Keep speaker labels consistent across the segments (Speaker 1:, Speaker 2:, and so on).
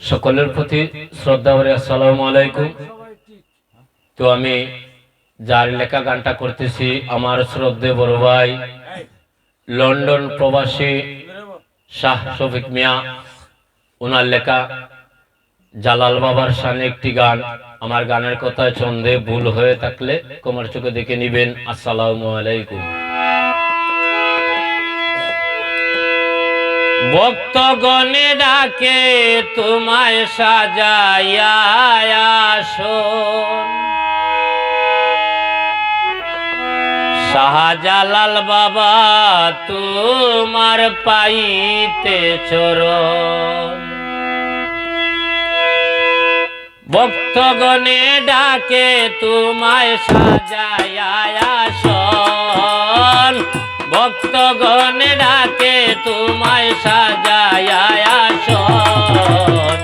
Speaker 1: সকলের প্রতি শ্রদ্ধা করে আসসালামু আলাইকুম। তো আমি যার লেখা গানটা করতেছি, আমার শ্রদ্ধে বড় ভাই, লন্ডন প্রবাসী শাহ শফিক মিয়া। ওনার লেখা জালাল বাবার সামনে একটি গান। আমার গানের কথায় ছন্দে ভুল হয়ে থাকলে কোমার চোখে দেখে নিবেন। আসসালামু আলাইকুম। ভক্তগণে ডাকে তোমায় সাজাইয়া শাহজালাল বাবা তোমার পাইতে চরণ। ভক্তগণে ডাকে তোমায় সাজাইয়া ভক্তগণে ডাকে, তোমায় সাজায় আসন।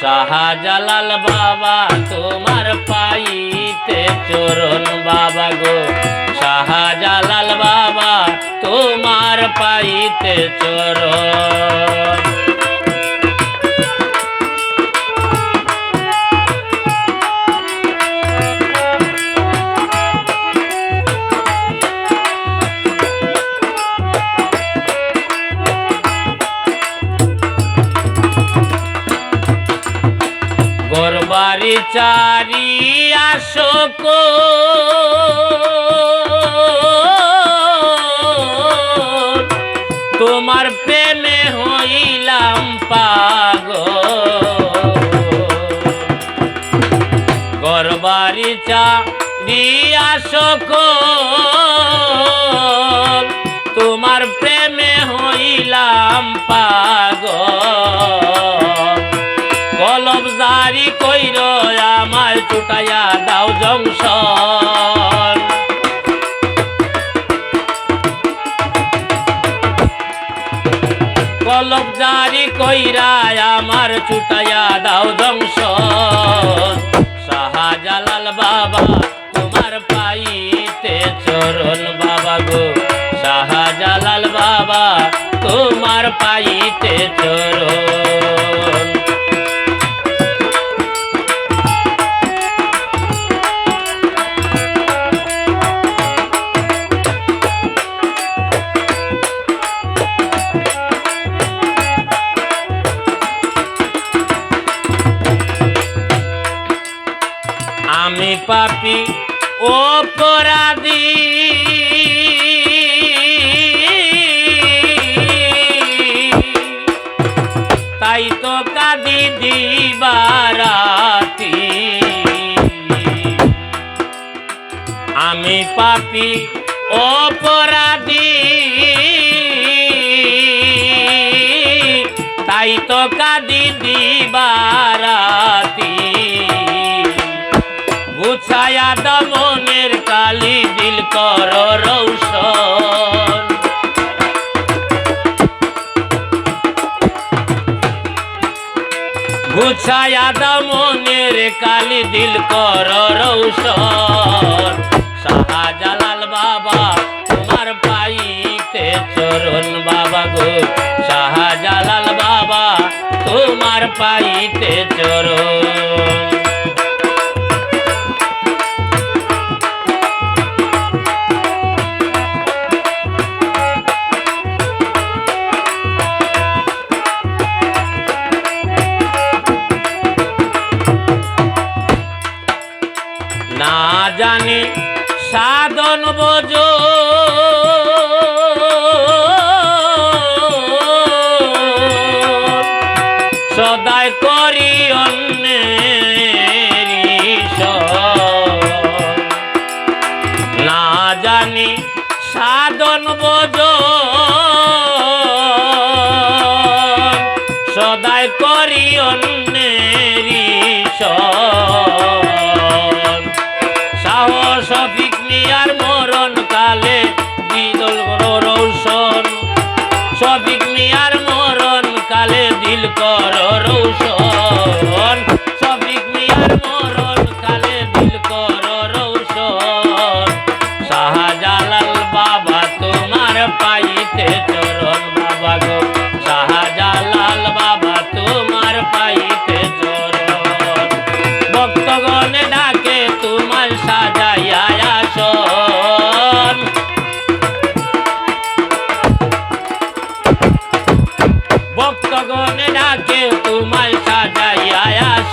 Speaker 1: শাহজালাল বাবা, তোমার পাইতে চরণ বাবা গো। শাহজালাল বাবা, তোমার পাইতে চরণ। গরবারি চারি আশোক তোমার প্রেমে হইলাম পাগ গরবারি চারি আশোক তোমার প্রেমে হইলাম পাগল। কলম জারি কইর, আমার চুটাইয়া দাও জংশন। কলম জারি কইরা আমার চুটাইয়া দাও জংশন। শাহজালাল বাবা, তোমার পাইতে চরণ বাবা গো। শাহজালাল বাবা, তোমার পাইতে চরণ পাপি অপরাধী। তাই তো কাদি দিবারাতি। আমি পাপি অপরাধী। তাই তো কাদি দিবারাতি। গুছায়া দমনের কালি দিল কর রৌশন। শাহজালাল বাবা, তোমার পাইতে চরণ বাবা গো। শাহজালাল বাবা, তোমার পাইতে চরণ। জানি সাধন বোঝ সদায় করি অন্যের। না জানি সাধন বোঝ সদায় করি অন্যের কালে দিল কর রৌশন। সফিক মিয়ার মরণ কালে দিল কর রৌশন। শাহজালাল বাবা তোমার পাইতে চরণ বাবা গো। শাহজালাল বাবা তোমার পাই ভক্তগণ ডাকে তোমায় সাজাই আয়াস